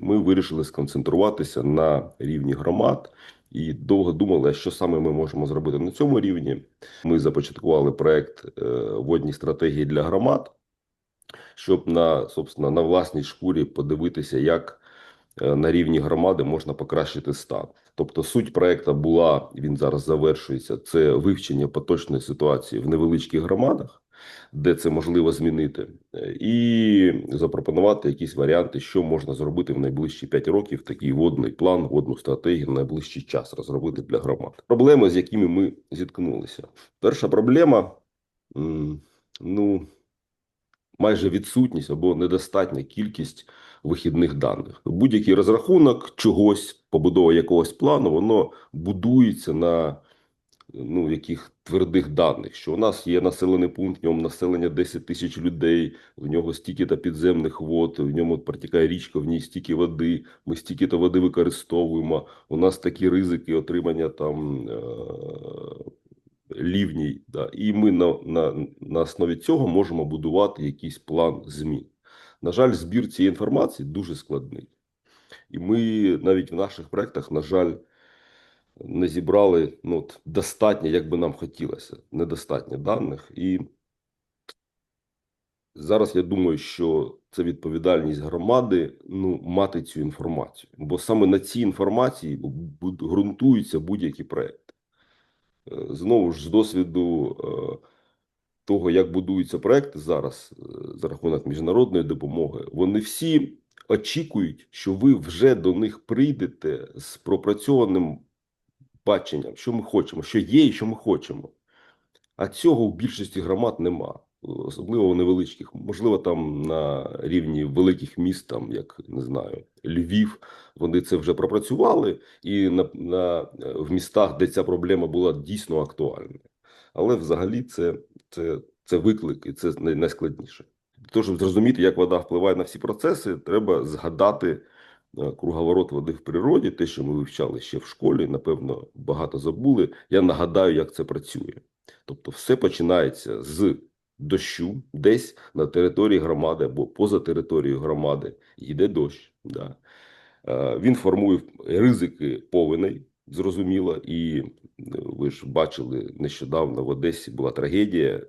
Ми вирішили сконцентруватися на рівні громад і довго думали, що саме ми можемо зробити на цьому рівні. Ми започаткували проект е, водні стратегії для громад, щоб на собственно на власній шкурі подивитися, як е, на рівні громади можна покращити стан. Тобто, суть проекту була він зараз завершується. Це вивчення поточної ситуації в невеличких громадах, де це можливо змінити, е, і запропонувати якісь варіанти, що можна зробити в найближчі 5 років. Такий водний план, водну стратегію на найближчий час розробити для громад. Проблеми, з якими ми зіткнулися. Перша проблема ну майже відсутність або недостатня кількість вихідних даних. Будь-який розрахунок чогось, побудова якогось плану, воно будується на ну, яких твердих даних, що у нас є населений пункт, в ньому населення 10 тисяч людей, в нього стільки-то підземних вод, в ньому протікає річка, в ній стільки води, ми стільки-то води використовуємо, у нас такі ризики отримання там е- лівній. Да, і ми на, на, на основі цього можемо будувати якийсь план змін. На жаль, збір цієї інформації дуже складний. І ми навіть в наших проектах, на жаль, не зібрали ну, от, достатньо, як би нам хотілося, недостатньо даних. І зараз я думаю, що це відповідальність громади ну, мати цю інформацію. Бо саме на цій інформації ґрунтуються будь-які проекти. Е, Знову ж з досвіду е, того, як будуються проекти зараз е, за рахунок міжнародної допомоги, вони всі очікують, що ви вже до них прийдете з пропрацьованим баченням, що ми хочемо, що є і що ми хочемо. А цього в більшості громад нема, особливо невеличких. Можливо, там на рівні великих міст, там як не знаю, Львів, вони це вже пропрацювали, і на, на в містах, де ця проблема була дійсно актуальною. Але взагалі це, це, це виклик, і це найскладніше. Для того, щоб зрозуміти, як вода впливає на всі процеси, треба згадати круговорот води в природі, те, що ми вивчали ще в школі, напевно, багато забули. Я нагадаю, як це працює. Тобто, все починається з дощу, десь на території громади або поза територією громади йде дощ. Да. Е, Він формує ризики повеней, зрозуміло, і е, ви ж бачили нещодавно в Одесі була трагедія,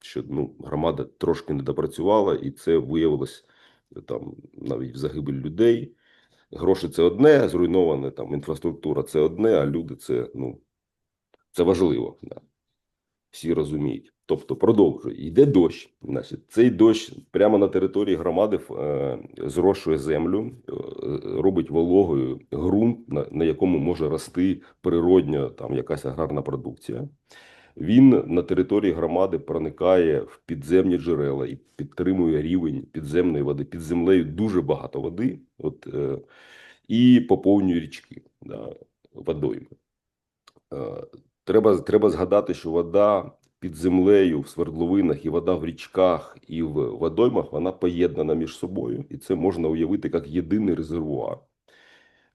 що ну, громада трошки не допрацювала, і це виявилось е, там навіть в загибель людей. Гроші це одне, зруйнована там інфраструктура це одне, а люди це ну це важливо. Да. Всі розуміють. Тобто продовжує. Йде дощ. Значить, цей дощ прямо на території громади е, зрошує землю, е, робить вологою ґрунт, на, на якому може рости природньо там якась аграрна продукція. Він на території громади проникає в підземні джерела і підтримує рівень підземної води. Під землею дуже багато води, от, е, і поповнює річки да, водойми. Е, Треба, треба згадати, що вода під землею в свердловинах і вода в річках і в водоймах вона поєднана між собою, і це можна уявити як єдиний резервуар.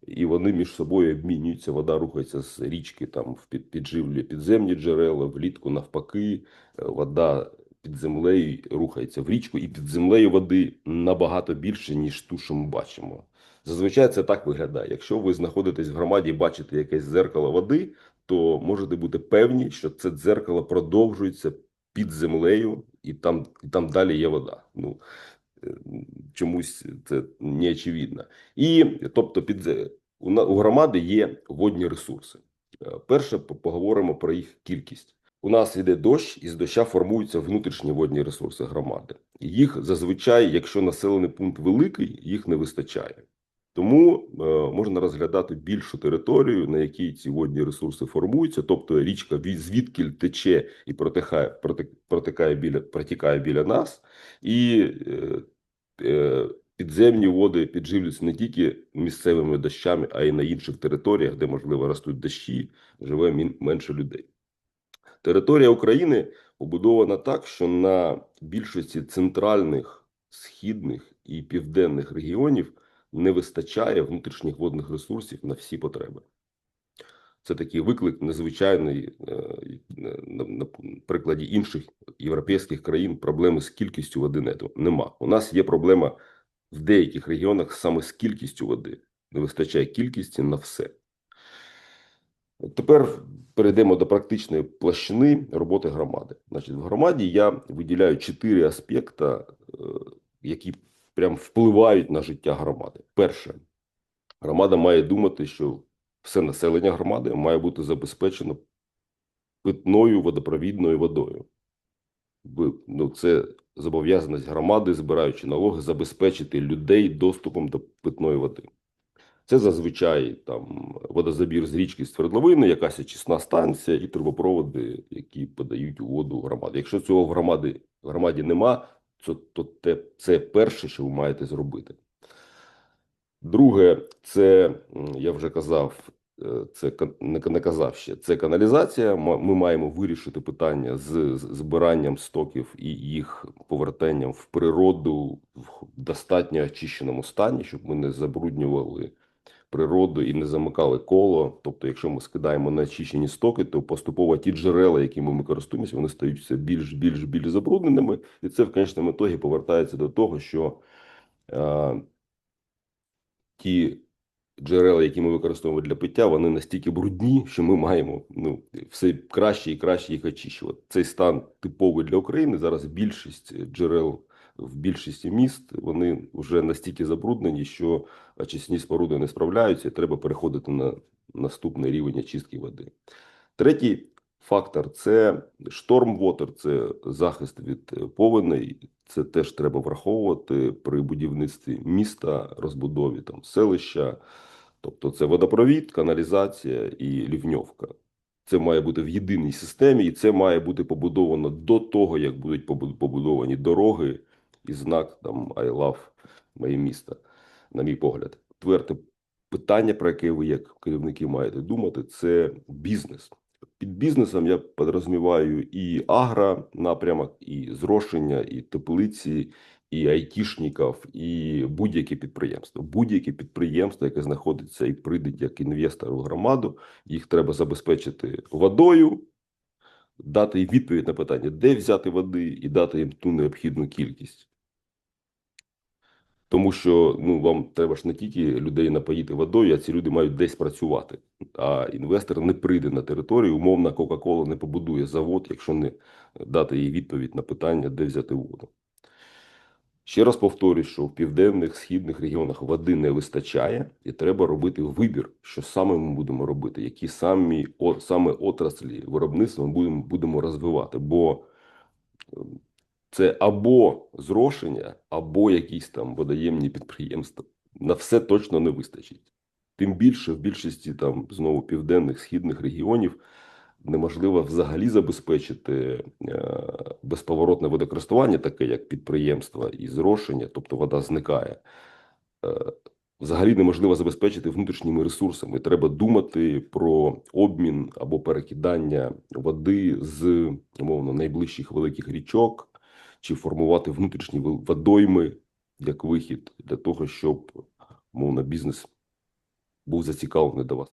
І вони між собою обмінюються. Вода рухається з річки, там в під, підживлює підземні джерела, влітку навпаки, е, вода під землею рухається в річку, і під землею води набагато більше, ніж ту, що ми бачимо. Зазвичай це так виглядає. Якщо ви знаходитесь в громаді і бачите якесь зеркало води, то можете бути певні, що це дзеркало продовжується під землею, і там, і там далі є вода. Ну чомусь це не очевидно. І тобто, під у, громади є водні ресурси. Е, Перше поговоримо про їх кількість. У нас йде дощ, і з доща формуються внутрішні водні ресурси громади. Їх зазвичай, якщо населений пункт великий, їх не вистачає. Тому е, можна розглядати більшу територію, на якій ці водні ресурси формуються, тобто річка від- звідкіль тече і протикає, проти- протикає біля, протікає біля нас, і е, підземні води підживлюються не тільки місцевими дощами, а й на інших територіях, де, можливо, ростуть дощі, живе менше людей. Територія України побудована так, що на більшості центральних, східних і південних регіонів не вистачає внутрішніх водних ресурсів на всі потреби. Це такий виклик незвичайний е, на, прикладі інших європейських країн. Проблеми з кількістю води нету нема. У нас є проблема в деяких регіонах саме з кількістю води не вистачає кількості на все. Тепер перейдемо до практичної площини роботи громади. Значить, в громаді я виділяю чотири аспекти, е, які прям впливають на життя громади. Перше, громада має думати, що все населення громади має бути забезпечено питною водопровідною водою. Ну, це зобов'язаність громади, збираючи налоги, забезпечити людей доступом до питної води. Це зазвичай там водозабір з річки з твердловини, якась очисна станція і трубопроводи, які подають воду громаді. Якщо цього в громаді, громаді нема, то, то те, це перше, що ви маєте зробити. Друге, це я вже казав, це кан- не ще. Це каналізація. Ми маємо вирішити питання з збиранням стоків і їх повертанням в природу в достатньо очищеному стані, щоб ми не забруднювали природу і не замикали коло. Тобто, якщо ми скидаємо неочищені стоки, то поступово ті джерела, якими ми користуємося, вони стають все більш більш більш забрудненими, і це в кінцевому ітогі повертається до того, що е, ті джерела, які ми використовуємо для пиття, вони настільки брудні, що ми маємо ну все краще і краще їх очищувати. Цей стан типовий для України. Зараз більшість джерел в більшості міст вони вже настільки забруднені, що очисні споруди не справляються, і треба переходити на наступний рівень очистки води. Третій фактор це штормвотер, це захист від е, повеней. Це теж треба враховувати при будівництві міста, розбудові там селища. Тобто це водопровід, каналізація і лівньовка. Це має бути в єдиній системі, і це має бути побудовано до того, як будуть побудовані дороги і знак там I love моє місто, на мій погляд. Четверте питання, про яке ви як керівники маєте думати, це бізнес. Під бізнесом я підрозуміваю і агро напрямок, і зрошення, і теплиці, і айтішників, і будь-яке підприємство. Будь-яке підприємство, яке знаходиться і прийде як інвестор у громаду, їх треба забезпечити водою, дати відповідь на питання, де взяти води, і дати їм ту необхідну кількість. Тому що ну вам треба ж не тільки людей напоїти водою, а ці люди мають десь працювати. А інвестор не прийде на територію, умовно, Кока-Кола не побудує завод, якщо не дати їй відповідь на питання, де взяти воду. Ще раз повторюю, що в південних східних регіонах води не вистачає, і треба робити вибір, що саме ми будемо робити, які самі о, саме отраслі виробництва ми будемо, будемо розвивати. Бо ем, це або зрошення, або якісь там водоємні підприємства. На все точно не вистачить. Тим більше в більшості там знову південних східних регіонів неможливо взагалі забезпечити е, безповоротне водокористування, таке як підприємства і зрошення, тобто вода зникає. Е, Взагалі неможливо забезпечити внутрішніми ресурсами. Треба думати про обмін або перекидання води з умовно найближчих великих річок, чи формувати внутрішні водойми як вихід для того, щоб мовно бізнес був зацікавлений до вас.